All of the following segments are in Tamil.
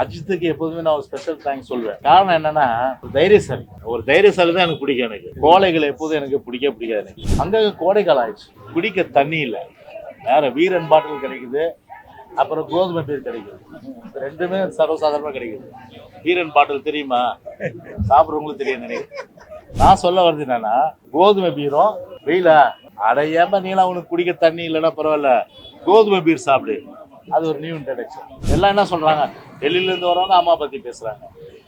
அஜித்துக்கு எப்போதுமே நான் ஒரு ஸ்பெஷல் தேங்க்ஸ் சொல்லுவேன் காரணம் என்னன்னா ஒரு தைரியசாலி. ஒரு தைரியசாலி தான் எனக்கு பிடிக்கும் எனக்கு. கோழைகள் எப்போதும் எனக்கு பிடிக்க பிடிக்காது எனக்கு. அங்கே கோடை காலம் ஆயிடுச்சு. குடிக்க தண்ணி இல்லை. வேற வீரன் பாட்டில் கிடைக்குது. அப்புறம் கோதுமை பீர் கிடைக்குது. ரெண்டுமே சர்வசாதாரணமாக கிடைக்குது. வீரன் பாட்டில் தெரியுமா? சாப்பிட்றவங்களுக்கு தெரியும் நினைக்கிறேன் நான் சொல்ல வர்றது என்னன்னா கோதுமை பீரும் வெயிலா? அடையாம நீலாம் உனக்கு குடிக்க தண்ணி இல்லைன்னா பரவாயில்ல. கோதுமை பீர் சாப்பிடு. அது ஒரு நியூ இன்ட்ரடக்ஷன் எல்லாம் என்ன சொல்றாங்க? டெல்லியிலேருந்து வரவங்க அம்மா பத்தி பேசுறாங்க.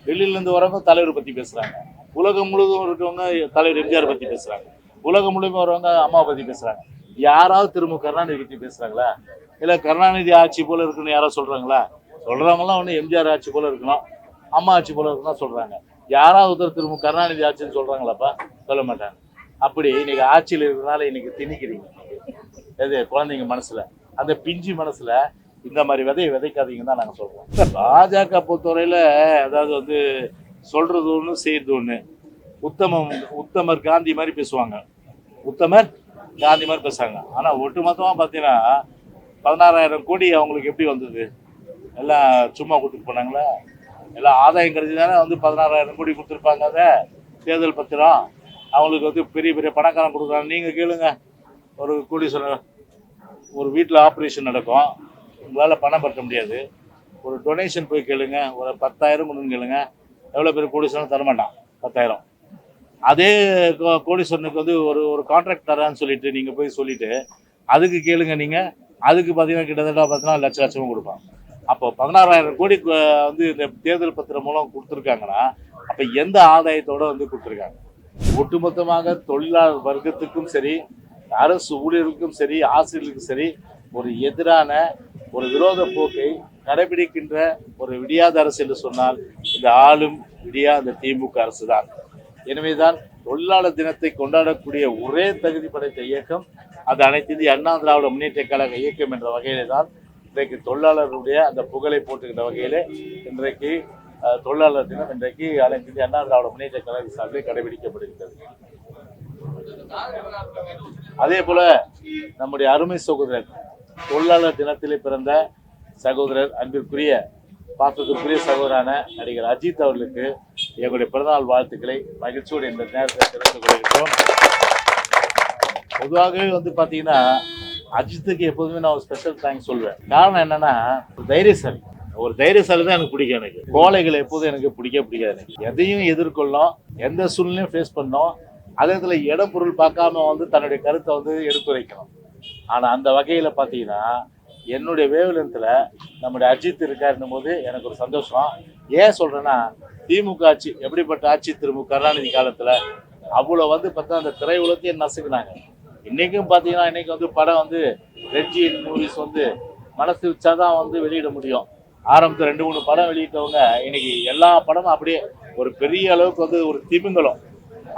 டெல்லியிலேருந்து வரவங்க தலைவர் பத்தி பேசுறாங்க. உலகம் முழுவதும் இருக்கவங்க தலைவர் எம்ஜிஆர் பத்தி பேசுறாங்க. உலகம் முழுவதும் வரவங்க அம்மா பத்தி பேசுறாங்க. யாராவது திரும்ப கருணாநிதி பத்தி பேசுறாங்களா? இல்லை கருணாநிதி ஆட்சி போல இருக்குன்னு யாராவது சொல்றாங்களா? சொல்கிறவங்களாம் ஒண்ணு எம்ஜிஆர் ஆட்சி போல இருக்கணும் அம்மா ஆட்சி போல இருக்கணும் சொல்றாங்க. யாராவது ஒருத்தர் திரும்ப கருணாநிதி ஆட்சின்னு சொல்றாங்களாப்பா? சொல்ல மாட்டாங்க. அப்படி இன்னைக்கு ஆட்சியில் இருக்கிறதுனால இன்னைக்கு திணிக்கிறீங்க. எது? குழந்தைங்க மனசுல. அந்த பிஞ்சு மனசுல இந்த மாதிரி விதையை விதைக்காதீங்கன்னு தான் நாங்கள் சொல்றோம். பாஜக பொறுத்தவரையில் அதாவது வந்து சொல்கிறது ஒன்று செய்கிறது ஒன்று உத்தமம் உத்தமர் காந்தி மாதிரி பேசுவாங்க. உத்தமர் காந்தி மாதிரி பேசுறாங்க. ஆனால் ஒட்டுமொத்தமாக பார்த்தீங்கன்னா பதினாறாயிரம் கோடி அவங்களுக்கு எப்படி வந்தது? எல்லாம் சும்மா கொடுத்துட்டு போனாங்களா? எல்லாம் ஆதாயம் கிடைச்சி தானே வந்து பதினாறாயிரம் கோடி கொடுத்துருப்பாங்க அதை. தேர்தல் பத்திரம். அவங்களுக்கு வந்து பெரிய பெரிய பணக்காரன் கொடுக்குறாங்க நீங்கள் கேளுங்க. ஒரு கோடி சொல்ல ஒரு வீட்டில் ஆப்ரேஷன் நடக்கும். உங்களால் பணம் பற்ற முடியாது. ஒரு டொனேஷன் போய் கேளுங்க. ஒரு பத்தாயிரம் கொண்டு கேளுங்க. எவ்வளோ பேர் கோடீஸ்வரன் தரமாட்டான் பத்தாயிரம். அதே கோ- கோடீஸ்வரனுக்கு வந்து ஒரு ஒரு கான்ட்ராக்ட் தரான்னு சொல்லிட்டு நீங்கள் போய் சொல்லிட்டு அதுக்கு கேளுங்க நீங்கள் அதுக்கு பார்த்தீங்கன்னா கிட்டத்தட்ட பார்த்தீங்கன்னா லட்ச லட்சமும் கொடுப்பான். அப்போ பதினாறாயிரம் கோடி வந்து இந்த தேர்தல் பத்திரம் மூலம் கொடுத்துருக்காங்கன்னா அப்போ எந்த ஆதாயத்தோட வந்து கொடுத்துருக்காங்க? ஒட்டுமொத்தமாக தொழிலாளர் வர்க்கத்துக்கும் சரி அரசு ஊழியர்களுக்கும் சரி ஆசிரியர்களுக்கும் சரி ஒரு எதிரான ஒரு விரோத போக்கை கடைபிடிக்கின்ற ஒரு விடியாத அரசு என்று சொன்னால் இந்த ஆளும் விடியா இந்த திமுக அரசு தான் எனவேதான் தொழிலாளர் தினத்தை கொண்டாடக்கூடிய ஒரே தகுதி படைத்த இயக்கம் அது அனைத்து இந்திய அண்ணா திராவிட முன்னேற்ற கழக இயக்கம் என்ற வகையிலே தான் இன்றைக்கு தொழிலாளர்களுடைய அந்த புகழை போட்டுக்கின்ற வகையிலே இன்றைக்கு தொழிலாளர் தினம் இன்றைக்கு அனைத்து இந்திய அண்ணா திராவிட முன்னேற்ற கழக சார்பில் கடைபிடிக்கப்படுகிறது. அதே போல நம்முடைய அருமை சகோதரர் தொழிலாளர் தினத்திலே பிறந்த சகோதரர் அன்பிற்குரிய பாசத்திற்குரிய சகோதரான நடிகர் அஜித் அவர்களுக்கு எங்களுடைய பிறந்தநாள் வாழ்த்துக்களை மகிழ்ச்சியோடு இந்த நேரத்தில் தெரிவித்துக் கொள்கிறோம் பொதுவாகவே வந்து பார்த்தீங்கன்னா அஜித்துக்கு எப்போதுமே நான் ஒரு ஸ்பெஷல் தேங்க்ஸ் சொல்வேன். காரணம் என்னன்னா தைரியசாலி. ஒரு தைரியசாலி தான் எனக்கு பிடிக்கும் எனக்கு. கோழைகள் எப்போதும் எனக்கு பிடிக்க பிடிக்காது எனக்கு. எதையும் எதிர்கொள்ளும் எந்த சூழ்நிலையும் ஃபேஸ் பண்ணோம் அதே இடத்துல இடம் பொருள் பார்க்காம வந்து தன்னுடைய கருத்தை வந்து எடுத்துரைக்கணும். ஆனால் அந்த வகையில் பார்த்தீங்கன்னா என்னுடைய வேவலத்தில் நம்முடைய அஜித் இருக்காருன்னும் போது எனக்கு ஒரு சந்தோஷம். ஏன் சொல்கிறேன்னா திமுக ஆட்சி எப்படிப்பட்ட ஆட்சி திரும்ப கருணாநிதி காலத்தில்? அவ்வளோ வந்து பார்த்தா அந்த திரை உலகத்தையே நசுக்குனாங்க. இன்றைக்கும் பார்த்தீங்கன்னா இன்றைக்கி வந்து படம் வந்து ரெட்ஜி மூவிஸ் வந்து மனசு வச்சாதான் வந்து வெளியிட முடியும். ஆரம்பத்தில் ரெண்டு மூணு படம் வெளியிட்டவங்க இன்னைக்கு எல்லா படமும் அப்படியே ஒரு பெரிய அளவுக்கு வந்து ஒரு திமிங்கலம்.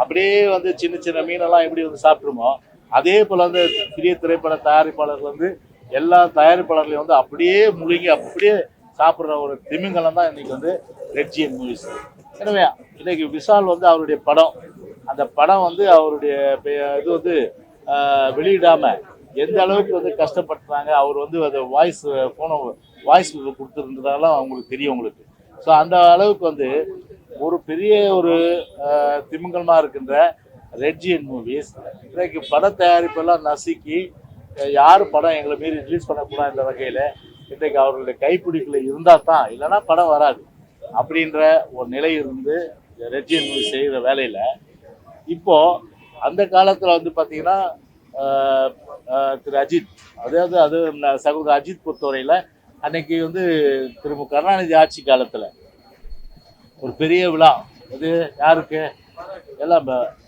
அப்படியே வந்து சின்ன சின்ன மீனெல்லாம் எப்படி வந்து சாப்பிட்ருமோ அதே போல் வந்து பெரிய திரைப்பட தயாரிப்பாளர்கள் வந்து எல்லா தயாரிப்பாளர்களையும் வந்து அப்படியே முழுங்கி அப்படியே சாப்பிட்ற ஒரு திமிங்கலம் தான் இன்றைக்கி வந்து ரெட்ஜியன் மூவிஸ் எனவே இன்றைக்கி விஷால் வந்து அவருடைய படம். அந்த படம் வந்து அவருடைய பெ- இது வந்து வெளியிடாமல் எந்த அளவுக்கு வந்து கஷ்டப்படுறாங்க அவர் வந்து அதை வாய்ஸ் ஃபோனை வாய்ஸ் கொடுத்துருந்ததால அவங்களுக்கு தெரியும் உங்களுக்கு. ஸோ அந்த அளவுக்கு வந்து ஒரு பெரிய ஒரு திமிங்கலமாக இருக்கின்ற ரெட்ஜியன் மூவிஸ் இன்றைக்கு பட தயாரிப்பெல்லாம் நசுக்கி யார் படம் எங்களை மீறி ரிலீஸ் பண்ணக்கூடாது இந்த வகையில் இன்றைக்கு அவர்களுடைய கைப்பிடிப்பில் இருந்தால் தான் இல்லைன்னா படம் வராது. அப்படின்ற ஒரு நிலை இருந்து ரெட்ஜியன் மூவி செய்கிற வேலையில் இப்போது அந்த காலத்தில் வந்து பார்த்திங்கன்னா திரு அஜித் அதாவது அது சகோதரர் அஜித் பொறுத்தவரையில் அன்னைக்கு வந்து திரு மு. கருணாநிதி ஆட்சி காலத்தில் ஒரு பெரிய விழா. இது யாருக்கு? எல்லாம்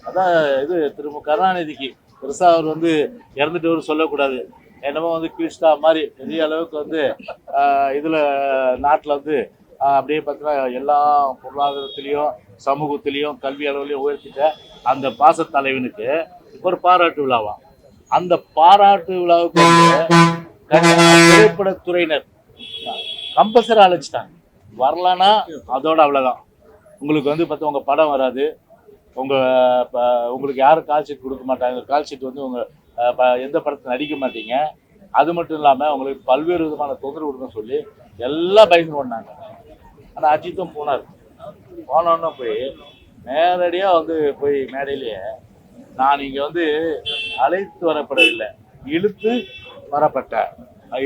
அதான் இது திரு கருணாநிதிக்கு. பெருசாக அவர் வந்து இறந்துட்டவர் சொல்லக்கூடாது. என்னமோ வந்து கிருஷ்ணா மாதிரி பெரிய அளவுக்கு வந்து இதில் நாட்டில் வந்து அப்படியே பார்த்தீங்கன்னா எல்லா பொருளாதாரத்துலேயும் சமூகத்திலையும் கல்வி அளவுலையும் உயர்த்திட்ட அந்த பாச தலைவனுக்கு ஒரு பாராட்டு விழாவாம் அந்த பாராட்டு விழாவுக்கு வந்து திரைப்படத்துறையினர் கம்பல்சரி அழைச்சிட்டாங்க. வரலன்னா அதோட அவ்வளோதான் உங்களுக்கு வந்து பார்த்தா உங்கள் படம் வராது. உங்கள் உங்களுக்கு யாரும் கால் ஷீட் கொடுக்க மாட்டாங்க. கால் ஷீட் வந்து உங்கள் எந்த படத்தில் நடிக்க மாட்டீங்க. அது மட்டும் இல்லாமல் உங்களுக்கு பல்வேறு விதமான தொந்தரவு கொடுக்குன்னு சொல்லி எல்லாம் பயந்து பண்ணாங்க. ஆனால் அஜித்தும் போனார். போனோன்னு போய் நேரடியாக வந்து போய் மேடையிலேயே நான் இங்கே வந்து அழைத்து வரப்படவில்லை. இழுத்து வரப்பட்டேன்.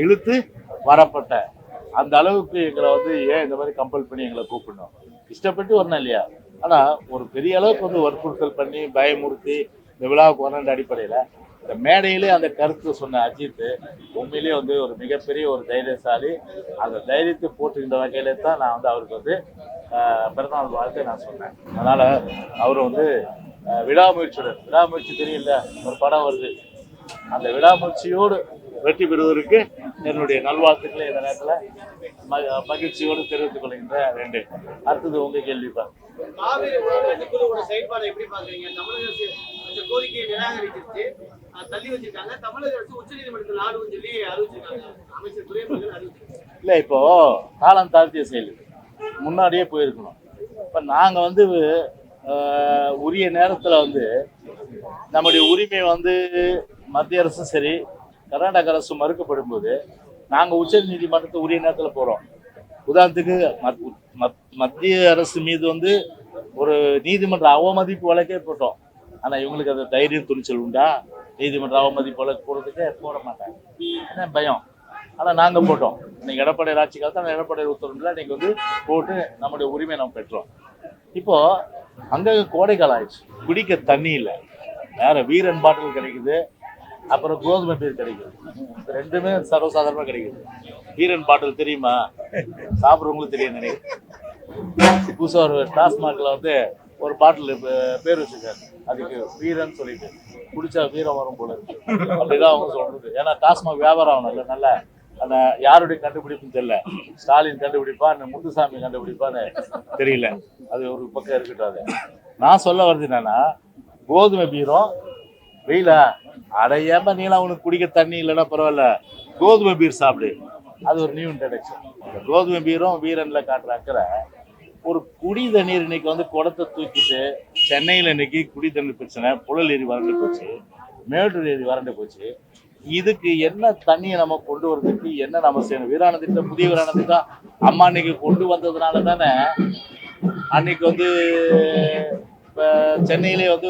இழுத்து வரப்பட்டேன். அந்த அளவுக்கு எங்களை வந்து ஏன் இந்த மாதிரி கம்பல் பண்ணி எங்களை கூப்பிடணும்? இஷ்டப்பட்டு வரணும் இல்லையா? ஆனால் ஒரு பெரிய அளவுக்கு வந்து வற்புறுத்தல் பண்ணி பயமுறுத்தி இந்த விழாவுக்கு வரன்ற அடிப்படையில் இந்த மேடையிலே அந்த கருத்து சொன்ன அஜித் உண்மையிலேயே வந்து ஒரு மிகப்பெரிய ஒரு தைரியசாலி. அந்த தைரியத்தை போட்டுக்கின்ற வகையில தான் நான் வந்து அவருக்கு வந்து பிறந்தநாள் வாழ்த்து நான் சொன்னேன். அதனால் அவர் வந்து ஆஹ், விடாமுயற்சியுடன் விடாமுயற்சி தெரியல ஒரு படம் வருது. அந்த விடாமுயற்சியோடு வெற்றி பெறுவதற்கு என்னுடைய நல்வாழ்த்துக்களை இந்த நேரத்தில் மகிழ்ச்சியோடு தெரிவித்துக் கொள்கின்ற ரெண்டு அடுத்தது உங்க துரைமுருகன் அறிவிச்சிருக்காங்க இல்லை இப்போ காலம் தாழ்த்திய செயல் முன்னாடியே போயிருக்கணும். இப்போ நாங்கள் வந்து உரிய நேரத்தில் வந்து நம்முடைய உரிமை வந்து மத்திய அரசும் சரி கர்நாடக அரசு மறுக்கப்படும் போது நாங்கள் உச்ச நீதிமன்றத்தை உரிய நேரத்தில் போகிறோம் உதாரணத்துக்கு மத்- மத்- மத்திய அரசு மீது வந்து ஒரு நீதிமன்ற அவமதிப்பு வழக்கே போட்டோம். ஆனால் இவங்களுக்கு அந்த தைரியம் துணிச்சல் உண்டா? நீதிமன்ற அவமதிப்பு வழக்கு போடுறதுக்கே போட மாட்டாங்க. என்ன பயம். ஆனால் நாங்கள் போட்டோம். இன்னைக்கு எடப்பாடி ஆட்சி காலத்தில் எடப்பாடி உத்தரவில் இன்னைக்கு வந்து போட்டு நம்முடைய உரிமை நம்ம பெற்றோம். இப்போது அங்கே கோடைக்காலம் ஆயிடுச்சு. குடிக்க தண்ணி இல்லை. வேற வீரன் பாட்டில் கிடைக்குது. அப்புறம் கோதுமை பீர் கிடைக்கும். ரெண்டுமே சர்வசாதாரணமாக கிடைக்குது வீரன் பாட்டில் தெரியுமா? சாப்பிட்றவங்களுக்கு தெரியும் நினைக்கிறேன் புதுசாக ஒரு டாஸ்மாகில் வந்து ஒரு பாட்டில் பேர் வச்சுருக்காரு. அதுக்கு வீரன் சொல்லிட்டு. குடிச்சா வீரம் வரும் போல இருக்கு. அப்படிதான் அவங்க சொல்றது. ஏன்னா டாஸ்மாக் வியாபாரம் ஆகணும் இல்லை நல்ல. அந்த யாருடைய கண்டுபிடிப்புன்னு தெரியல. ஸ்டாலின் கண்டுபிடிப்பா அந்த முத்துசாமி கண்டுபிடிப்பான்னு தெரியல. அது ஒரு பக்கம் இருக்கட்டும் அது. நான் சொல்ல வர்றது என்னன்னா கோதுமை பீரம் வெயிலா? அடையாம நீலாம் உனக்கு குடிக்க தண்ணி இல்லைன்னா பரவாயில்ல. கோதுமை பீர் சாப்பிடு. அது ஒரு நியூ இன்ட்ரடக்ஷன் இந்த கோதுமை பீரும் வீரனில் காட்டுற அக்கறை ஒரு குடி தண்ணீர் இன்னைக்கு வந்து குடத்தை தூக்கிட்டு சென்னையில் இன்னைக்கு குடி தண்ணீர் பிரச்சனை புழல் ஏரி வறண்டு போச்சு மேட்டூர் ஏரி வறண்டு போச்சு. இதுக்கு என்ன தண்ணியை நம்ம கொண்டு வரதுக்கு என்ன நம்ம செய்யணும்? வீராண திட்டம் புதிய வீராண அம்மா அன்னைக்கு கொண்டு வந்ததுனால தானே அன்னைக்கு வந்து இப்போ சென்னையிலே வந்து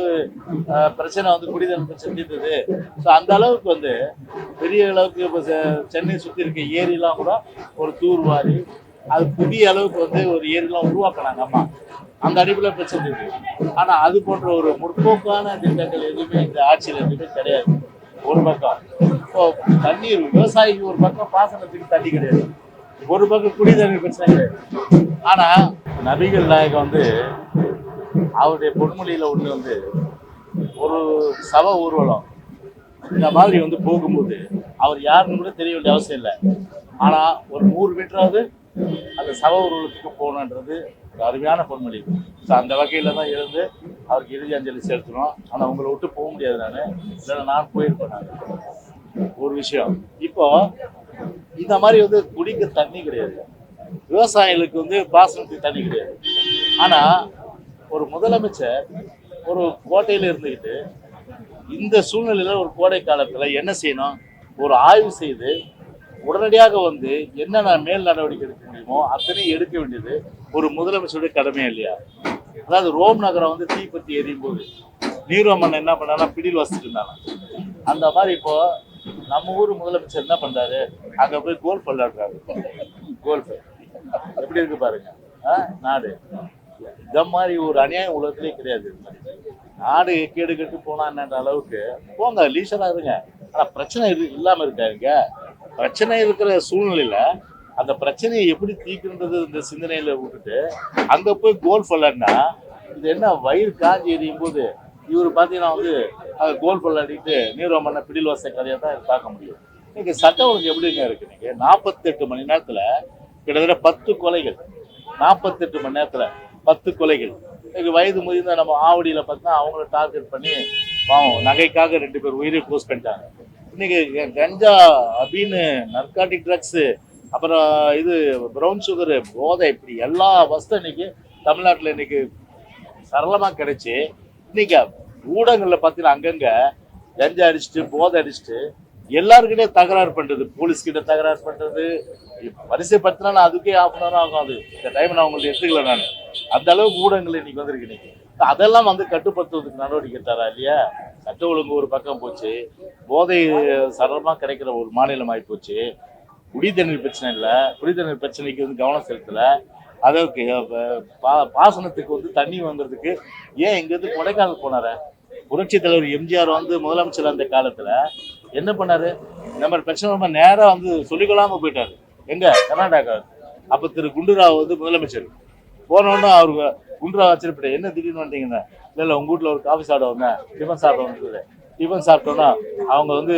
அஹ், பிரச்சனை வந்து குடிதண்ணீர் பிரச்சனை ஸோ அந்த அளவுக்கு வந்து பெரிய அளவுக்கு இப்போ சென்னை சுற்றி இருக்க ஏரிலாம் கூட ஒரு தூர்வாரி அது புதிய அளவுக்கு வந்து ஒரு ஏரிலாம் உருவாக்கினாங்க அம்மா. அந்த அடிப்படையில் பிரச்சனை இருக்கு ஆனால் அது போன்ற ஒரு முற்போக்கான திட்டங்கள் எதுவுமே இந்த ஆட்சியில் எதுவுமே கிடையாது. ஒரு பக்கம் இப்போ தண்ணீர் விவசாயிக்கு ஒரு பக்கம் பாசனத்துக்கு தண்ணி கிடையாது. ஒரு பக்கம் குடி தண்ணீர் பிரச்சனை கிடையாது. ஆனா நபிகள் நாயகம் வந்து அவருடைய பொன்மொழியில் ஒன்று வந்து ஒரு சப ஊர்வலம் இந்த மாதிரி வந்து போகும்போது அவர் யாருன்னு கூட தெரிய வேண்டிய அவசியம் இல்லை. ஆனால் ஒரு நூறு மீட்டராவது அந்த சப ஊர்வலத்துக்கு போகணுன்றது ஒரு அருமையான பொன்மொழி. ஸோ அந்த வகையில் தான் இருந்து அவருக்கு இறுதி அஞ்சலி செலுத்தணும். ஆனால் உங்களை விட்டு போக முடியாது நான். இல்லைன்னா நான் போயிருப்பேன் நான். ஒரு விஷயம். இப்போ இந்த மாதிரி வந்து குடிக்க தண்ணி கிடையாது. விவசாயிகளுக்கு வந்து பாசனத்துக்கு தண்ணி கிடையாது. ஆனால் ஒரு முதலமைச்சர் ஒரு கோட்டையில் இருந்துக்கிட்டு இந்த சூழ்நிலையில் ஒரு கோடை காலத்தில் என்ன செய்யணும்? ஒரு ஆய்வு செய்து உடனடியாக வந்து என்னென்ன மேல் நடவடிக்கை எடுக்க முடியுமோ அத்தனையும் எடுக்க வேண்டியது ஒரு முதலமைச்சருடைய கடமை இல்லையா? அதாவது ரோம் நகரம் வந்து தீப்பத்தி எரியும் போது நீரோமன் என்ன பண்ணானா பிடியில் வசிச்சுட்டு இருந்தாங்க. அந்த மாதிரி இப்போ நம்ம ஊர் முதலமைச்சர் என்ன பண்றாரு? அங்க போய் கோல்ஃப் விளையாடுறாரு. கோல்ஃப். எப்படி இருக்கு பாருங்க. ஆ, நாடு. இந்த மாதிரி ஒரு அநியாயம் உலகத்திலே கிடையாது. நாடு கேடு கெட்டு போனான்ற அளவுக்கு போங்க லீசரா இருங்க. ஆனா பிரச்சனை இரு இல்லாம இருக்காருங்க பிரச்சனை இருக்கிற சூழ்நிலையில அந்த பிரச்சனையை எப்படி தீர்க்கின்றது இந்த சிந்தனையில விட்டுட்டு அங்க போய் கோல்ஃப் விளாட்னா இது என்ன வயிறு காஞ்சி எரியும் போது இவர் பார்த்தீங்கன்னா வந்து அங்கே கோல்ஃப் விளாடிட்டு நீரோ மன்ன பிடில் வாச கதையை தான் பார்க்க முடியும். இன்னைக்கு சட்டம் ஒழுங்கு எப்படிங்க இருக்கு நீங்கள் நாற்பத்தெட்டு மணி நேரத்துல கிட்டத்தட்ட பத்து கொலைகள். நாற்பத்தெட்டு மணி நேரத்துல. பத்து கொலைகள். இன்னைக்கு வயது முதிர்ந்த நம்ம ஆவடியில் பார்த்தா அவங்கள டார்கெட் பண்ணி பாவம் நகைக்காக ரெண்டு பேர் உயிரை போஸ்ட் பண்ணிட்டாங்க. இன்னைக்கு கஞ்சா அப்படின்னு நர்காட்டிக் ட்ரக்ஸு அப்புறம் இது ப்ரௌன் சுகரு போதை இப்படி எல்லா வஸ்தும் இன்னைக்கு தமிழ்நாட்டில் இன்னைக்கு சரளமாக கிடைச்சி. இன்னைக்கு ஊடகங்களில் பார்த்தீங்கன்னா அங்கங்கே கஞ்சா அடிச்சுட்டு போதை அடிச்சுட்டு எல்லாருக்கிட்டே தகராறு பண்ணுறது போலீஸ்கிட்ட தகராறு பண்ணுறது வரிசை பத்தினா அதுக்கே ஆஃப் அன் ஆகும் அது இந்த டைம் நான் உங்களை எடுத்துக்கல நான். அந்த அளவுக்கு ஊடகங்கள் இன்னைக்கு வந்திருக்கு இன்னைக்கு. அதெல்லாம் வந்து கட்டுப்படுத்துவதற்கு நடவடிக்கை தரா இல்லையா? சட்ட ஒழுங்கு ஒரு பக்கம் போச்சு. போதை சரளமாக கிடைக்கிற ஒரு மாநிலம் ஆகி போச்சு. பிரச்சனை இல்லை. குடிதண்ணீர் பிரச்சனைக்கு வந்து கவனம் செலுத்தலை. அதற்கு பா- பாசனத்துக்கு வந்து தண்ணி வாங்குறதுக்கு ஏன் இங்கேருந்து கொடைக்கானல் போனார? புரட்சி தலைவர் எம்ஜிஆர் வந்து முதலமைச்சர் அந்த காலத்தில். என்ன பண்ணாரு? இந்த மாதிரி பிரச்சனை நேராக வந்து சொல்லிக்கொள்ளாம போயிட்டாரு. எங்க? கர்நாடகா. அப்ப திரு குண்டுராவ் வந்து முதலமைச்சர். போனோடனே அவருக்கு குண்டுராவ் ஆச்சரியப்பட்ட என்ன திடீர்னு வந்தீங்கன்னா இல்ல இல்ல உங்க வீட்டுல ஒரு காஃபி சாப்பிட வந்தேன். டிஃபன் சாப்பிட வந்தது டிஃபன் சாப்பிட்டோன்னா அவங்க வந்து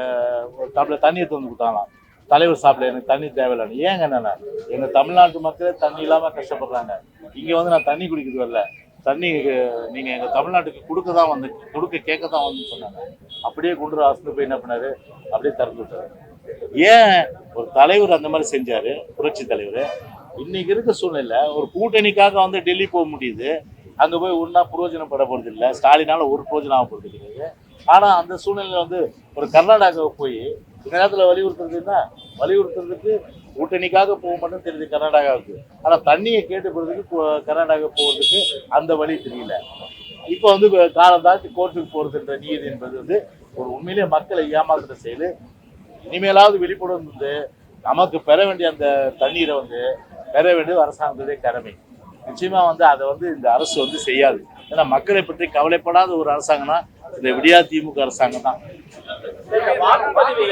அஹ், ஒரு டம்ளர் தண்ணி எடுத்து வந்து கொடுத்தாங்களாம். தலைவர் சாப்பிட எனக்கு தண்ணி தேவையில்லைன்னு. ஏங்க என்னென்ன எங்க தமிழ்நாட்டு மக்களே தண்ணி இல்லாம கஷ்டப்படுறாங்க. இங்க வந்து நான் தண்ணி குடிக்கிறது வரல. தண்ணி நீங்கள் நீங்க எங்க தமிழ்நாட்டுக்கு கொடுக்க தான் வந்து கொடுக்க கேட்க தான் வந்து சொன்னாங்க. அப்படியே குண்டு ஆஸ்பத்திரி போய் என்ன பண்ணாரு? அப்படியே திறந்து விட்டாரு. ஏன் ஒரு தலைவர் அந்த மாதிரி செஞ்சாரு? புரட்சி தலைவர். இன்னைக்கு இருக்க சூழ்நிலை ஒரு கூட்டணிக்காக வந்து டெல்லி போக முடியுது. அங்கே போய் ஒன்றா பிரயோஜனப்பட போகிறது இல்லை. ஸ்டாலினால் ஒரு பிரயோஜனம் ஆக போகிறது கிடையாது. ஆனால் அந்த சூழ்நிலையில் வந்து ஒரு கர்நாடகாவை போய் இந்த நேரத்துல வலியுறுத்துறதுன்னா வலியுறுத்துறதுக்கு கூட்டணிக்காக போக மட்டும் தெரியுது கர்நாடகாவுக்கு. ஆனால் தண்ணியை கேட்டு போகிறதுக்கு கர்நாடகா போகிறதுக்கு அந்த வழி தெரியல. இப்போ வந்து காலம் தாண்டி கோர்ட்டுக்கு போறதுன்ற நீதி என்பது வந்து ஒரு உண்மையிலேயே மக்களை ஏமாத்துற செயல். இனிமேலாவது விழிப்புடன் வந்து நமக்கு பெற வேண்டிய அந்த தண்ணீரை வந்து பெற வேண்டியது அரசாங்கத்துடைய கடமை. நிச்சயமா வந்து அதை வந்து இந்த அரசு வந்து செய்யாது. ஏன்னா மக்களை பற்றி கவலைப்படாத ஒரு அரசாங்கம்னா இந்த விடியா திமுக அரசாங்கம் தான். இந்த வாக்குப்பதிவு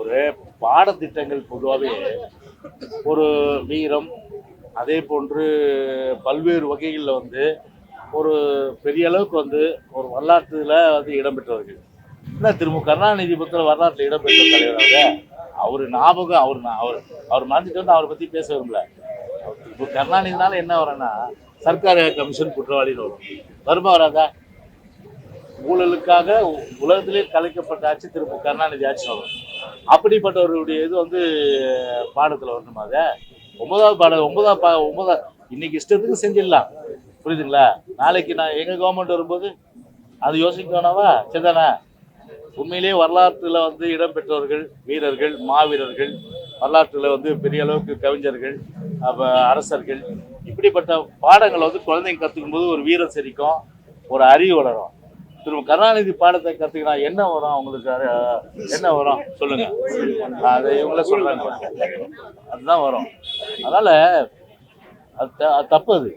ஒரு பாடத்திட்டங்கள் பொதுவாகவே ஒரு வீரம் அதே போன்று பல்வேறு வகைகளில் வந்து ஒரு பெரிய அளவுக்கு வந்து ஒரு வரலாற்றுல வந்து இடம்பெற்றவர்கள். இல்லை திரும்ப கருணாநிதி புத்தர் வரலாற்றில் இடம்பெற்ற தலைவராக அவர் ஞாபகம் அவர் அவர் அவர் மறந்துட்டு வந்து அவரை பற்றி பேச விரும்பல. இப்போ கருணாநிதினால என்ன வரேன்னா சர்க்கார் கமிஷன் குற்றவாளின்னு வரும். வருமா வராதா? ஊழலுக்காக உலகத்திலே கலைக்கப்பட்ட ஆட்சி திரும்ப கருணாநிதி ஆட்சி வரும் அப்படிப்பட்டவருடைய இது வந்து பாடத்தில் வரணுமா அதை? ஒன்பதாவது பாடம் ஒன்பதாவது பா ஒன்பதாவது இன்னைக்கு இஷ்டத்துக்கு செஞ்சிடலாம். புரியுதுங்களா? நாளைக்கு நான் எங்கள் கவர்மெண்ட் வரும்போது அது யோசிக்க வேணாவா சரிதானே உண்மையிலேயே வரலாற்றில் வந்து இடம்பெற்றவர்கள் வீரர்கள் மாவீரர்கள் வரலாற்றில் வந்து பெரிய அளவுக்கு கவிஞர்கள் அப்போ அரசர்கள் இப்படிப்பட்ட பாடங்களை வந்து குழந்தைங்க கற்றுக்கும்போது ஒரு வீரம் செரிக்கும் ஒரு அறிவு வளரும். திரும்ப கருணாநிதி பாடத்தை கத்துக்கினா என்ன வரும்? அவங்களுக்கு என்ன வரும்? சொல்லுங்க. அது இவங்களே சொல்றாங்க. அதுதான் வரும். அதனால அது த- அது தப்பு அது.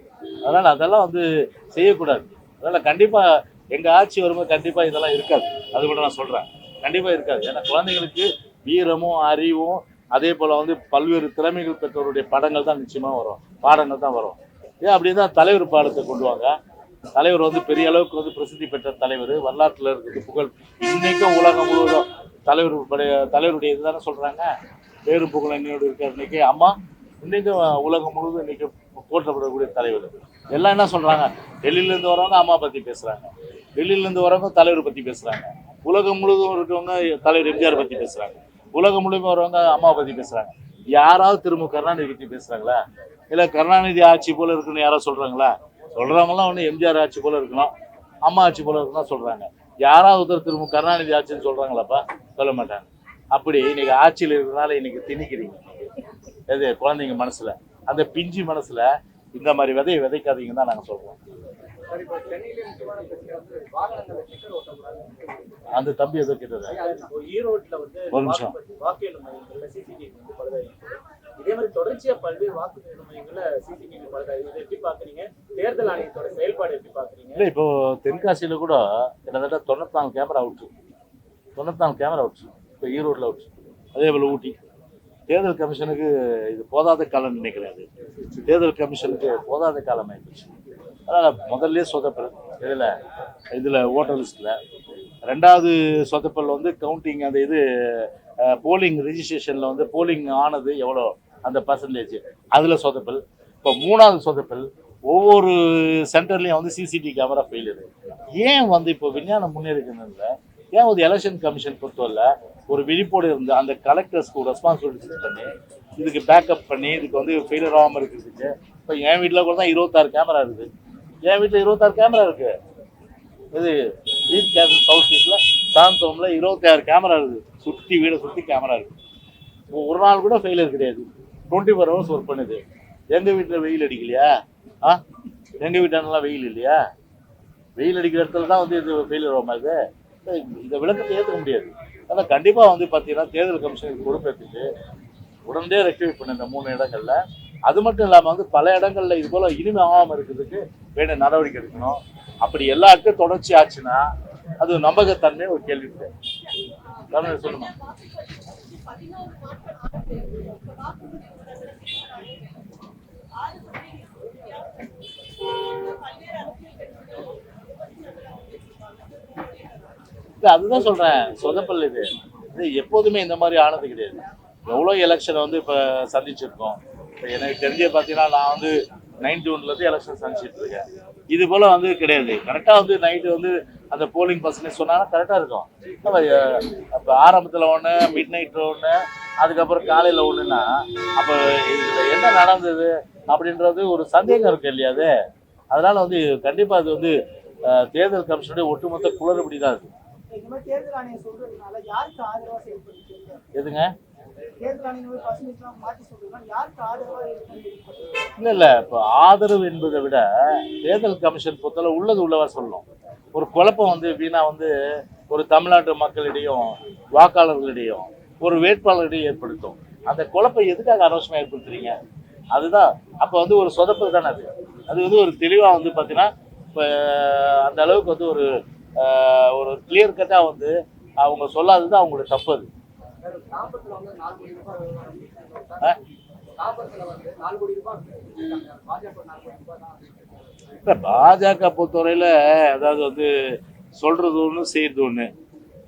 அதனால அதெல்லாம் வந்து செய்யக்கூடாது. அதனால கண்டிப்பா எங்க ஆட்சி வரும்போது கண்டிப்பா இதெல்லாம் இருக்காது. அது கூட நான் சொல்றேன். கண்டிப்பா இருக்காது. ஏன்னா குழந்தைங்களுக்கு வீரமும் அறிவும் அதே போல வந்து பல்வேறு திறமைகள் பெற்றவருடைய படங்கள் தான் நிச்சயமா வரும். பாடங்கள் தான் வரும். ஏன் அப்படின்னா தலைவர் பாடத்தை கொண்டு வாங்க. தலைவர் வந்து பெரிய அளவுக்கு வந்து பிரசித்தி பெற்ற தலைவர் வரலாற்றில் இருக்கிறது புகழ். இன்னைக்கும் உலகம் முழுவதும் தலைவர் தலைவருடைய இதுதானே சொல்கிறாங்க பேரு புகழ் என்னோடு இருக்கார் இன்னைக்கு. அம்மா இன்னைக்கும் உலகம் முழுவதும் இன்னைக்கு போற்றப்படக்கூடிய தலைவர். எல்லாம் என்ன சொல்கிறாங்க டெல்லியிலேருந்து வரவங்க அம்மா பற்றி பேசுகிறாங்க டெல்லியிலேருந்து வரவங்க தலைவர் பற்றி பேசுகிறாங்க உலகம் முழுவதும் இருக்கவங்க தலைவர் எம்ஜிஆர் பற்றி பேசுகிறாங்க உலகம் முழுவதும் வரவங்க அம்மா பற்றி பேசுகிறாங்க யாராவது திரும்ப கருணாநிதி பற்றி பேசுகிறாங்களா இல்லை கருணாநிதி ஆட்சி போல இருக்குன்னு யாராவது சொல்கிறாங்களா சொல்றவங்கலாம் ஒன்று எம்ஜிஆர் ஆட்சி போல இருக்கலாம் அம்மா ஆட்சி போல இருக்கலாம் சொல்றாங்க. யாராவது ஒருத்தர் திரும்ப கருணாநிதி ஆட்சின்னு சொல்றாங்களாப்பா? சொல்ல மாட்டாங்க. அப்படி இன்னைக்கு ஆட்சியில் இருக்கிறனால இன்னைக்கு திணிக்கிறீங்க. எது குழந்தைங்க மனசுல. அந்த பிஞ்சு மனசுல இந்த மாதிரி விதையை விதைக்காதீங்கன்னு தான் நாங்கள் சொல்றோம். அந்த தம்பி எதோ கேட்டது? ஒரு நிமிஷம். இதே மாதிரி தொடர்ச்சியா பல்வேறு வாக்கு மையங்களை சிசிடிவி பழுதாயிருக்கு இதை எப்படி பாக்குறீங்க? தேர்தல் ஆணையத்தோட செயல்பாடு எப்படி பாக்குறீங்க? இல்லை இப்போ தென்காசியில கூட கிட்டத்தட்ட தொண்ணூத்தி கேமரா அவுட்ஸு தொண்ணூத்தி கேமரா அவுட்ஸு இப்போ ஈரோட்டில் அவுட்ஸு அதே போல் ஊட்டி. தேர்தல் கமிஷனுக்கு இது போதாத காலம் நினைக்கிறாரு தேர்தல் கமிஷனுக்கு போதாத காலம் ஆயிடுச்சு. அதனால் முதல்ல சொதப்பல். இதில் இதில் ஓட்டர் லிஸ்ட்டில் ரெண்டாவது சொதப்பல் வந்து கவுண்டிங் அந்த இது போலிங் ரிஜிஸ்ட்ரேஷனில் வந்து போலிங் ஆனது எவ்வளோ? அந்த பர்சன்டேஜ் அதில் சொதப்பல். இப்போ மூணாவது சொதப்பல் ஒவ்வொரு சென்டர்லையும் வந்து சிசிடிவி கேமரா ஃபெயிலியர் ஏன் வந்து இப்போ விஞ்ஞானம் முன்னேறிக்கிறதுல ஏன் வந்து எலெக்ஷன் கமிஷன் பொறுத்தவரை ஒரு விழிப்போடு இருந்து அந்த கலெக்டர்ஸ்க்கு ரெஸ்பான்சிபிலிட்டி பண்ணி இதுக்கு பேக்கப் பண்ணி இதுக்கு வந்து ஃபெயிலியர் ஆகாமல் இருக்கிறதுக்கு இப்போ என் வீட்டில் கூட தான் இருபத்தாறு கேமரா இருக்குது என் வீட்டில் இருபத்தாறு கேமரா இருக்குது இது வீட் கேசல் சவுத் ஈஸ்டில் சாந்தோமில் இருபத்தாறு கேமரா இருக்குது சுற்றி வீடை சுற்றி கேமரா இருக்குது ஒரு நாள் கூட ஃபெயிலியர் கிடையாது. டுவெண்ட்டி ஃபோர் ஹவர்ஸ் ஒர்க் பண்ணுது. எங்கள் வீட்டில் வெயில் அடிக்கலையா? ஆ? எங்கள் வீட்டானலாம் வெயில் இல்லையா? வெயில் அடிக்கிற இடத்துல தான் வந்து இது ஃபெயிலியர் ஆகும் இது? இந்த விளக்கத்தை ஏற்றுக்க முடியாது. ஆனால் கண்டிப்பாக வந்து பார்த்தீங்கன்னா தேர்தல் கமிஷனுக்கு பொறுப்பேற்றுட்டு உடனே ரெக்டிஃபை பண்ண இந்த மூணு இடங்கள்ல. அது மட்டும் இல்லாமல் வந்து பல இடங்கள்ல இது போல் இனிமே ஆகாமல் இருக்கிறதுக்கு வேண்டிய நடவடிக்கை எடுக்கணும். அப்படி எல்லா தொடர்ச்சி ஆச்சுன்னா அது நம்பகத்தன்மை ஒரு கேள்வி தமிழ் சொல்லுமா? அதுதான் சொல்றேன். சொதப்பல் இது. இது எப்போதுமே இந்த மாதிரி ஆனது கிடையாது. எவ்வளோ எலெக்ஷன் வந்து இப்போ சந்திச்சிருக்கோம். இப்போ எனக்கு தெரிஞ்ச பார்த்தீங்கன்னா நான் வந்து நைன் ஜூன்லேருந்து எலெக்ஷன் சந்திச்சிட்டு இருக்கேன். இது போல் வந்து கிடையாது. கரெக்டாக வந்து நைட்டு வந்து அந்த போலிங் பர்சன்டேஜ் சொன்னாங்கன்னா கரெக்டாக இருக்கும். அப்போ ஆரம்பத்தில் ஒன்று மிட் நைட் ஒன்று அதுக்கப்புறம் காலையில் ஒன்றுனா அப்போ இதில் என்ன நடந்தது அப்படின்றது ஒரு சந்தேகம் இருக்கு இல்லையா அது? அதனால வந்து கண்டிப்பாக அது வந்து தேர்தல் கமிஷனுடைய ஒட்டுமொத்த குளறுபடி தான் செயல்படுறீங்க எதுங்க? இல்லை இல்லை இப்போ ஆதரவு என்பதை விட தேர்தல் கமிஷன் பொறுத்தவரை உள்ளது உள்ளவா சொல்லணும். ஒரு குழப்பம் வந்து வீணா வந்து ஒரு தமிழ்நாட்டு மக்களிடையும் வாக்காளர்களிடையும் ஒரு வேட்பாளர்களிடையும் ஏற்படுத்தும். அந்த குழப்பம் எதுக்காக அனவசமாக ஏற்படுத்துறீங்க? அதுதான். அப்போ வந்து ஒரு சொதப்பு தானே அது. அது வந்து ஒரு தெளிவாக வந்து பார்த்தீங்கன்னா இப்போ அந்த அளவுக்கு வந்து ஒரு ஒரு கிளியர் கட்டாக வந்து அவங்க சொல்லாதது அவங்களோட தப்பு அது. ஆ? இல்லை பாஜக பொறுத்தவரையில் அதாவது வந்து சொல்கிறது ஒன்று செய்கிறது ஒன்று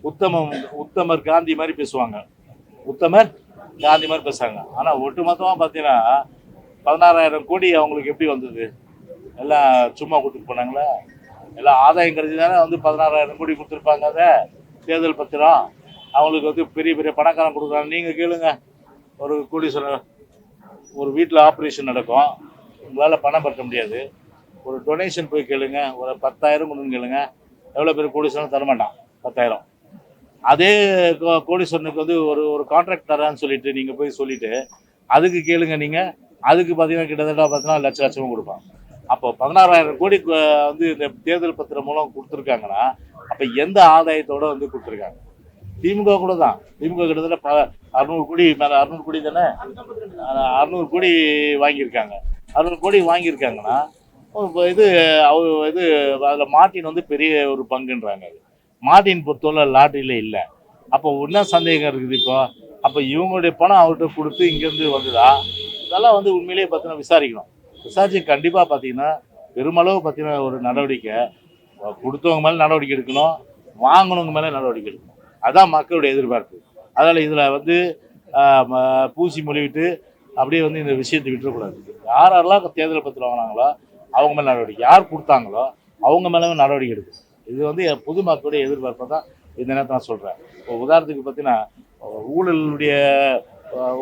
உத்தமம் உத்தமர் காந்தி மாதிரி பேசுவாங்க. உத்தமர் காந்தி மாதிரி பேசுகிறாங்க ஆனால் ஒட்டுமொத்தமாக பார்த்தீங்கன்னா பதினாறாயிரம் கோடி அவங்களுக்கு எப்படி வந்தது? எல்லாம் சும்மா கொடுத்துட்டு போனாங்களா? எல்லாம் ஆதாயம் கிடைச்சி தானே வந்து பதினாறாயிரம் கோடி கொடுத்துருப்பாங்க அதை. தேர்தல் பத்திரம். அவங்களுக்கு வந்து பெரிய பெரிய பணக்காரன் கொடுக்குறாங்க. நீங்கள் கேளுங்க. ஒரு கோடி சொல்ல ஒரு வீட்டில் ஆப்ரேஷன் நடக்கும். உங்களால் பணம் பற்ற முடியாது. ஒரு டொனேஷன் போய் கேளுங்க. ஒரு பத்தாயிரம் கொண்டு கேளுங்க. எவ்வளோ பேர் கோடீஸ்வரன் தரமாட்டான். பத்தாயிரம். அதே கோ- கோடீஸ்வரனுக்கு வந்து ஒரு ஒரு கான்ட்ராக்ட் தரான்னு சொல்லிட்டு நீங்கள் போய் சொல்லிட்டு அதுக்கு கேளுங்க நீங்கள் அதுக்கு பார்த்தீங்கன்னா கிட்டத்தட்ட பார்த்தீங்கன்னா லட்ச லட்சமும் கொடுப்பான். அப்போ பதினாறாயிரம் கோடி வந்து இந்த தேர்தல் பத்திரம் மூலம் கொடுத்துருக்காங்கன்னா அப்போ எந்த ஆதாயத்தோட வந்து கொடுத்துருக்காங்க? திமுக கூட தான். திமுக கிட்டத்தட்ட ப அறுநூறு கோடி மேலே அறுநூறு கோடி தானே? அறுநூறு கோடி வாங்கியிருக்காங்க. அறுநூறு கோடி வாங்கியிருக்காங்கன்னா இது அவர் இது அதில் மார்ட்டின் வந்து பெரிய ஒரு பங்குன்றாங்க அது. மார்ட்டின் பொறுத்தவரை லாட்டரியில் இல்லை. அப்போ என்ன சந்தேகம் இருக்குது இப்போ? அப்போ இவங்களுடைய பணம் அவர்கிட்ட கொடுத்து இங்கேருந்து வந்ததா? இதெல்லாம் வந்து உண்மையிலேயே பார்த்தீங்கன்னா விசாரிக்கணும். விசாரிச்சு கண்டிப்பாக பார்த்தீங்கன்னா பெருமளவு பார்த்தீங்கன்னா ஒரு நடவடிக்கை. கொடுத்தவங்க மேலே நடவடிக்கை எடுக்கணும். வாங்கினவங்க மேலே நடவடிக்கை எடுக்கணும். அதான் மக்களுடைய எதிர்பார்ப்பு. அதனால் இதில் வந்து பூசி மொழிவிட்டு அப்படியே வந்து இந்த விஷயத்தை விட்டுறக்கூடாது. யார் யாரெல்லாம் தேர்தல் பத்திரம் வாங்கினாங்களோ அவங்க மேலே நடவடிக்கை. யார் கொடுத்தாங்களோ அவங்க மேலே நடவடிக்கை எடுக்கும். இது வந்து என் பொதுமக்களுடைய எதிர்பார்ப்பை தான் இந்த நேரத்தை நான் சொல்கிறேன் இப்போ உதாரணத்துக்கு பார்த்தீங்கன்னா ஊழலுடைய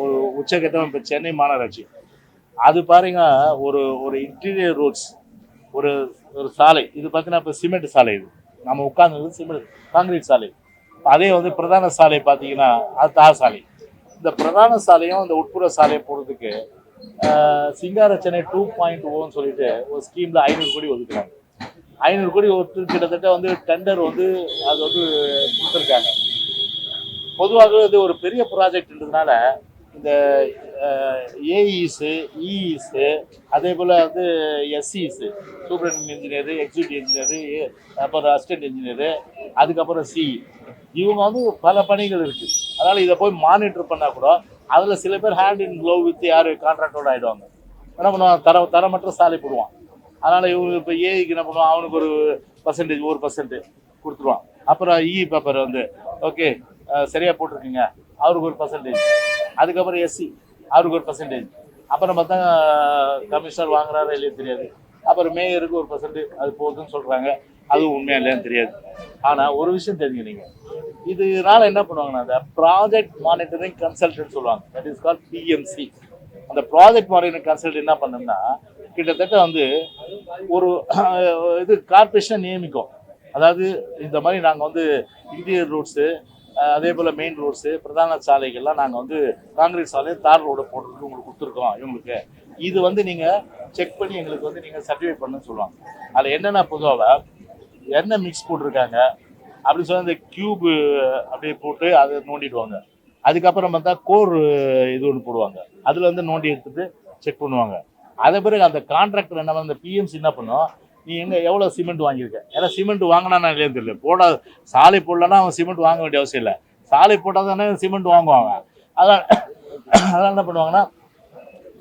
ஒரு உச்சகட்டம் இப்போ சென்னை மாநகராட்சி. அது பாருங்க ஒரு ஒரு இன்டீரியர் ரோட்ஸ் ஒரு ஒரு சாலை. இது பார்த்தீங்கன்னா இப்போ சிமெண்ட் சாலை இது. நம்ம உட்கார்ந்தது சிமெண்ட் காங்கிரீட் சாலை. அதே வந்து பிரதான சாலை பார்த்தீங்கன்னா அது தார் சாலை. இந்த பிரதான சாலையும் இந்த உட்புற சாலையை போகிறதுக்கு சிங்கார சென்னை டூ பாயிண்ட் ஓன்னு சொல்லிட்டு ஒரு ஸ்கீமில் ஐநூறு கோடி ஒதுக்குறாங்க. ஐநூறு கோடி ஒத்து கிட்டத்தட்ட வந்து டெண்டர் வந்து அது வந்து கொடுத்துருக்காங்க. பொதுவாகவே இது ஒரு பெரிய ப்ராஜெக்ட்ன்றதுனால இந்த ஏஇஸு இஇஸு அதே போல் வந்து SEs superintendent engineer executive engineer அப்புறம் அசிஸ்டன்ட் இன்ஜினியரு அதுக்கப்புறம் சிஇ இவங்க வந்து பல பணிகள் இருக்குது அதனால் இதை போய் மானிட்டர் பண்ணால் கூட அதில் சில பேர் ஹேண்ட் இன் க்ளோவ் வித் யார்? கான்ட்ராக்டோட ஆகிடுவாங்க என்ன பண்ணுவான் தர தரமற்ற சாலை போடுவான். அதனால் இவங்க இப்போ ஏஐக்கு என்ன பண்ணுவான்? அவனுக்கு ஒரு பர்சன்டேஜ் ஒரு பர்சன்டேஜ் கொடுத்துருவான். அப்புறம் e இ பேப்பர் வந்து ஓகே சரியாக போட்டிருக்கீங்க. அவருக்கு ஒரு பர்சன்டேஜ் அதுக்கப்புறம் எஸ்சி அவருக்கு ஒரு பர்சன்டேஜ் அப்புறம் பார்த்தா கமிஷனர் வாங்குறாரா இல்லையே தெரியாது. அப்புறம் மேயருக்கு ஒரு பர்சன்டேஜ் அது போகுதுன்னு சொல்கிறாங்க அது உண்மையா இல்லையான்னு தெரியாது. ஆனால் ஒரு விஷயம் தெரிஞ்சுங்க நீங்கள் இதனால என்ன பண்ணுவாங்கன்னா அந்த ப்ராஜெக்ட் மானிட்டரிங் கன்சல்டன்ட் சொல்லுவாங்க. தட் இஸ் கால் பிஎம்சி அந்த ப்ராஜெக்ட் மானிட்டரிங் கன்சல்ட் என்ன பண்ணோம்னா கிட்டத்தட்ட வந்து ஒரு இது கார்பரேஷனை நியமிக்கும். அதாவது இந்த மாதிரி நாங்கள் வந்து இந்தியர் ரோட்ஸு அதே போல் மெயின் ரோட்ஸு பிரதான சாலைகள்லாம் நாங்கள் வந்து காங்கிரீட் சாலையை தார் ரோடு போடுறதுக்கு உங்களுக்கு கொடுத்துருக்கோம் இவங்களுக்கு. இது வந்து நீங்கள் செக் பண்ணி எங்களுக்கு வந்து நீங்கள் சர்டிஃபை பண்ணுன்னு சொல்லுவாங்க. அதில் என்னென்ன பொதுவாக என்ன மிக்ஸ் போட்டிருக்காங்க? அப்படி சொல்லி அந்த கியூபு அப்படியே போட்டு அதை நோண்டிடுவாங்க. அதுக்கப்புறம் பார்த்தா கோர் இது ஒன்று போடுவாங்க. அதில் வந்து நோண்டி எடுத்துட்டு செக் பண்ணுவாங்க. அதே பிறகு அந்த கான்ட்ராக்டர் என்ன பண்ண- அந்த பிஎம்சி என்ன பண்ணும்? நீ எங்கே எவ்வளோ சிமெண்ட் வாங்கியிருக்க? ஏன்னா சிமெண்ட் வாங்கினா இல்லையா தெரியல. போட சாலை போடலன்னா அவன் சிமெண்ட் வாங்க வேண்டிய அவசியம் இல்லை. சாலை போட்டால் தானே சிமெண்ட் வாங்குவாங்க. அதனால் அதெல்லாம் என்ன பண்ணுவாங்கன்னா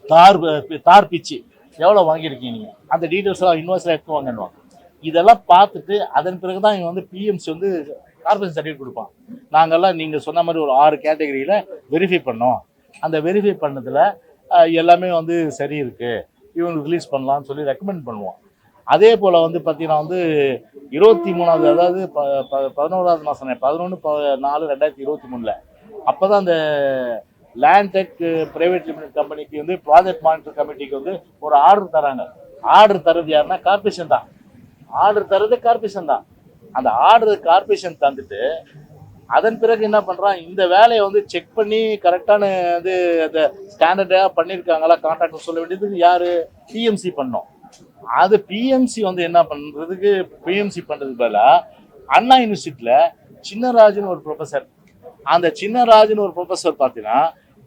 தார் தார் பிச்சு. எவ்வளோ வாங்கியிருக்கீங்க நீங்கள் அந்த டீட்டெயில்ஸ்லாம் எல்லாம் எடுத்து வாங்கன்னுவாங்க. இதெல்லாம் பார்த்துட்டு அதன் பிறகு தான் இவன் வந்து பிஎம்சி வந்து கார்பரேஷன் சர்டிஃபிகேட் கொடுப்பான். நாங்கள்லாம் நீங்கள் சொன்ன மாதிரி ஒரு ஆறு கேட்டகரியில் வெரிஃபை பண்ணோம். அந்த வெரிஃபை பண்ணதில் எல்லாமே வந்து சரி இருக்குது இவங்களுக்கு ரிலீஸ் பண்ணலாம்னு சொல்லி ரெக்கமெண்ட் பண்ணுவோம். அதே போல் வந்து பார்த்தீங்கன்னா வந்து இருபத்தி மூணாவது அதாவது ப ப- பதினோராவது மாதம் பதினொன்று ப நாலு ரெண்டாயிரத்தி இருபத்தி மூணில். அப்போ தான் அந்த லேண்ட் டெக் பிரைவேட் லிமிடெட் கம்பெனிக்கு வந்து ப்ராஜெக்ட் மானிட்டர் கமிட்டிக்கு வந்து ஒரு ஆர்டர் தராங்க. ஆர்டர் தரது யாருன்னா கார்பரேஷன் தான். ஆர்டர் தர்றது கார்பரேஷன் தான். அந்த ஆர்டர் கார்பரேஷன் தந்துட்டு அதன் பிறகு என்ன பண்ணுறான் இந்த வேலையை வந்து செக் பண்ணி கரெக்டான இது அந்த ஸ்டாண்டர்டாக பண்ணியிருக்காங்களா கான்ட்ராக்டர் சொல்ல வேண்டியது யார்? பிஎம்சி பண்ணோம். அது பிஎம்சி வந்து என்ன பண்ணுறதுக்கு பிஎம்சி பண்ணுறது பதிலாக அண்ணா யூனிவர்சிட்டியில் சின்னராஜன் ஒரு ப்ரொஃபஸர் அந்த சின்னராஜன் ஒரு ப்ரொஃபஸர் பார்த்தீங்கன்னா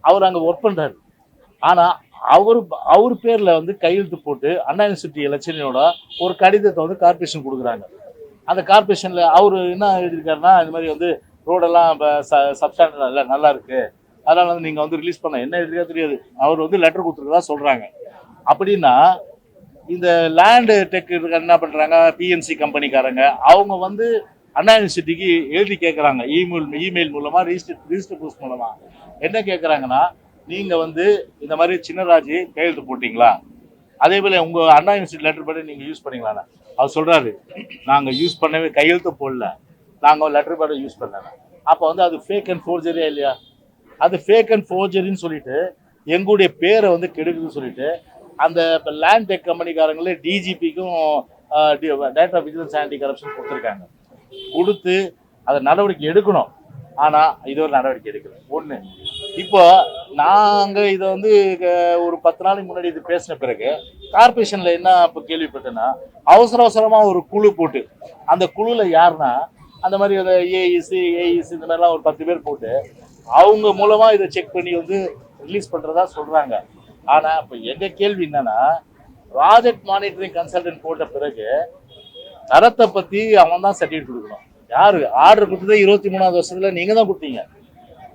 அவர் அங்கே ஒர்க் பண்ணுறாரு ஆனால் அவர் அவர் பேரில் வந்து கையெழுத்து போட்டு அண்ணா யூனிவர்சிட்டி எலெக்ஷனோட ஒரு கடிதத்தை வந்து கார்பரேஷன் கொடுக்குறாங்க. அந்த கார்பரேஷனில் அவர் என்ன எழுதியிருக்காருன்னா இந்த மாதிரி வந்து ரோடெல்லாம் சப்ஸ்டாண்டர்ட் இல்லை நல்லா இருக்குது அதனால் வந்து நீங்கள் வந்து ரிலீஸ் பண்ண என்ன எழுதியா தெரியாது. அவர் வந்து லெட்டர் கொடுத்துருக்கதா சொல்கிறாங்க அப்படின்னா இந்த லேண்டு டெக் என்ன பண்ணுறாங்க பிஎன்சி கம்பெனிக்காரங்க அவங்க வந்து அண்ணா யூனிவர்சிட்டிக்கு எழுதி கேட்குறாங்க இமெயில் இமெயில் மூலமாக ரிஜிஸ்டர் ரிஜிஸ்டர் போஸ்ட் மூலமாக என்ன கேட்குறாங்கன்னா நீங்க வந்து இந்த மாதிரி சின்னராஜி கையெழுத்து போட்டீங்களா? அதே போல உங்க அண்ணா யூனிவர்சிட்டி லெட்டர் படி நீங்க யூஸ் பண்ணீங்களா அவர் சொல்றாரு நாங்க யூஸ் பண்ணவே கையெழுத்து போடல. நாங்க லெட்டர் படி யூஸ் பண்ணல அப்போ வந்து அது ஃபேக் அண்ட் ஃபோர்ஜரியா இல்லையா? அது ஃபேக் அண்ட் ஃபோர்ஜரின்னு சொல்லிட்டு எங்களுடைய பேரை வந்து கெடுக்குதுன்னு சொல்லிட்டு அந்த இப்போ லேண்ட் டெக் கம்பெனிக்காரங்களே டிஜிபிக்கும் டேட்டா விஜிலன்ஸ் ஆன்டி கரப்ஷன் கொடுத்துருக்காங்க. கொடுத்து அதை நடவடிக்கை எடுக்கணும். ஆனால் இது ஒரு நடவடிக்கை எடுக்கல. ஒன்று இப்போ நாங்க இதை வந்து க- ஒரு பத்து நாளைக்கு முன்னாடி இது பேசின பிறகு கார்பரேஷன்ல என்ன இப்போ கேள்விப்பட்டேன்னா அவசர அவசரமா ஒரு குழு போட்டு அந்த குழுல யாருன்னா அந்த மாதிரி ஏஇசி ஏஇசி இந்த மாதிரிலாம் ஒரு பத்து பேர் போட்டு அவங்க மூலமா இதை செக் பண்ணி வந்து ரிலீஸ் பண்றதா சொல்றாங்க. ஆனா இப்போ எங்க கேள்வி என்னன்னா ப்ராஜெக்ட் மானிட்டரிங் கன்சல்டன்ட் போட்ட பிறகு தரத்தை பத்தி அவன் தான் சர்டிஃபிகேட் கொடுக்கணும். யாரு? ஆர்டர் கொடுத்ததே இருபத்தி மூணாவது வருஷத்துல நீங்க தான் கொடுத்தீங்க.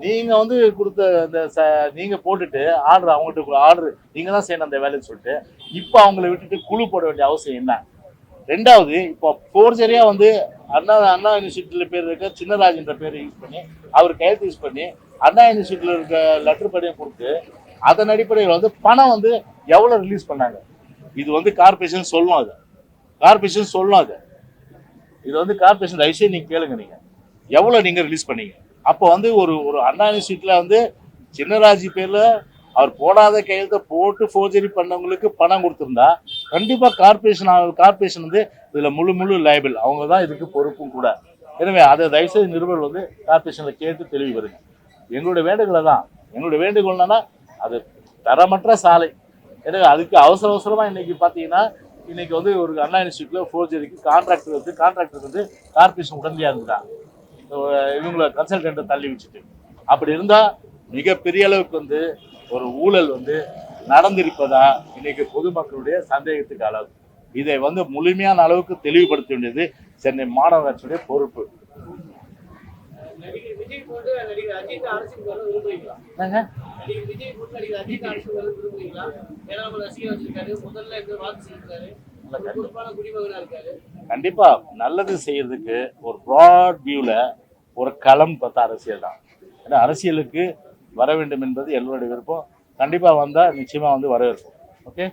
நீங்க வந்து கொடுத்த அந்த ச- நீங்க போட்டுட்டு ஆர்டர் அவங்ககிட்ட ஆர்டர் நீங்க தான் செய்யணும் அந்த வேலைன்னு சொல்லிட்டு இப்போ அவங்கள விட்டுட்டு குழு போட வேண்டிய அவசியம் என்ன? ரெண்டாவது இப்போ ஃபோர்ஜரியா வந்து அண்ணா அண்ணா யூனிவர்சிட்டியில பேர் இருக்க சின்னராஜன்ற பேரை யூஸ் பண்ணி அவர் கையெழுத்து யூஸ் பண்ணி அண்ணா யூனிவர்சிட்டியில இருக்க லெட்டர் படியும் கொடுத்து அதன் அடிப்படையில் வந்து பணம் வந்து எவ்வளோ ரிலீஸ் பண்ணாங்க? இது வந்து கார்பரேஷன் சொல்லணும் அது. கார்பரேஷன் சொல்லணும் அது. இது வந்து கார்பரேஷன் தயவுசெய்து நீங்கள் கேளுங்க நீங்கள் எவ்வளோ நீங்கள் ரிலீஸ் பண்ணீங்க? அப்போ வந்து ஒரு ஒரு அண்ணா யூனிவர்சிட்டியில வந்து சின்னராஜி பேரில் அவர் போடாத கையெழுத்தை போட்டு ஃபோர்ஜரி பண்ணவங்களுக்கு பணம் கொடுத்துருந்தா கண்டிப்பாக கார்பரேஷன் கார்பரேஷன் வந்து இதில் முழு முழு லைபிள் அவங்க தான் இதுக்கு பொறுப்பும் கூட. எனவே அதை தயவுசெய்து நிருபர் வந்து கார்பரேஷனில் கேட்டு தெளிவு வருங்க எங்களுடைய வேண்டுகோளை தான். எங்களுடைய வேண்டுகோள் என்னன்னா அது தரமற்ற சாலை. எனவே அதுக்கு அவசர அவசரமாக இன்றைக்கி பார்த்தீங்கன்னா இன்றைக்கி வந்து ஒரு அண்ணா இன்ஸ்டியூட்டில் ஃபோர்ஜரிக்கு கான்ட்ராக்டர் வந்து கான்ட்ராக்டர் வந்து கார்பரேஷன் உடனடியாக இருந்தாங்க இவங்களை கன்சல்டண்ட்டை தள்ளி வச்சுட்டு. அப்படி இருந்தா மிகப்பெரிய அளவுக்கு வந்து ஒரு ஊழல் வந்து நடந்திருப்பதா இன்னைக்கு பொதுமக்களுடைய சந்தேகத்துக்கு அளவு இதை வந்து முழுமையான அளவுக்கு தெளிவுபடுத்த வேண்டியது சென்னை மாநகராட்சியுடைய பொறுப்பு. கண்டிப்பா. நல்லது செய்யறதுக்கு ஒரு ப்ராட் வியூல ஒரு களம் பார்த்தா அரசியல் தான். ஏன்னா அரசியலுக்கு வர வேண்டும் என்பது எல்லோருடைய விருப்பம். கண்டிப்பாக வந்தால் நிச்சயமாக வந்து வரவேற்போம். ஓகே